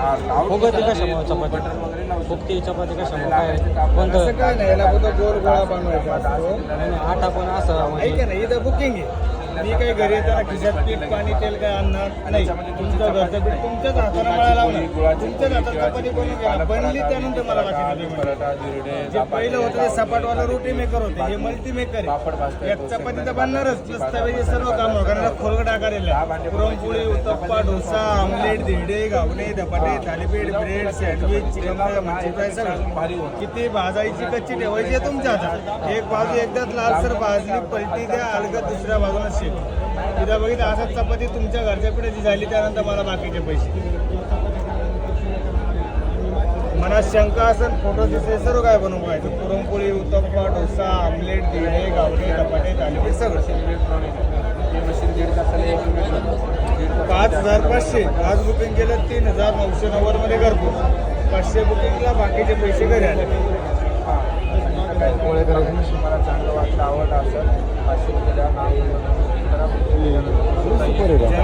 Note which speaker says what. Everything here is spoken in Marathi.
Speaker 1: फुगती कशामुळे चपाती? फुगती चपाती कशामुळे? काय? कोणतं?
Speaker 2: काय नाही याला फक्त गोल गोळा बनवायचा
Speaker 1: आटा पण असं म्हणजे.
Speaker 2: बुकिंग आहे. मी काही घरी येताना खिशात पीठ पाणी तेल काय आणणार? नाही. तुमचं घरचं पीठ तुमच्याच हाताने मला लावणार. तुमच्याच हातात चपाती बनवून घ्या बनली त्यानंतर मला बाकी जे पहिलं होतं ते सपाटवाला रोटी मेकर होते हे मल्टी मेकर आहे. चपाती तर बनणारच. प्लस तव्याचे सर्व काम कारण खोलगट आकारेला पुरणपोळी उत्तप्पा डोसा आमलेट धिरडे गावणे धपाटे थालीपीठ ब्रेड सँडविच चिकन मच्छी फ्राय सगळं. किती भाजायची कच्ची ठेवायची आहे तुमच्या हातात? एक बाजू एकदाच लालसर भाजली पलटी द्या अलगद दुसऱ्या बाजूला शेक तिथं बघितलं असंच चपाती तुमच्या घरच्या पिढ्याची झाली त्यानंतर मला बाकीचे पैसे. मनात शंका असेल फोटो दिसले सर्व काय बनवू पाहायचं पुरणपोळी उत्तप्पा डोसा आमलेट धिरडे गावणे धपाटे थालीपीठ सगळं. पाच हजार पाचशे. आज बुकिंग केलं तीन हजार नऊशे नव्वदमध्ये करतो पाचशे बुकिंगला बाकीचे पैसे घरी आले.
Speaker 3: पोळे करायचे मला चांगलं वाटलं आवडलं असं पाचशे
Speaker 2: 버리라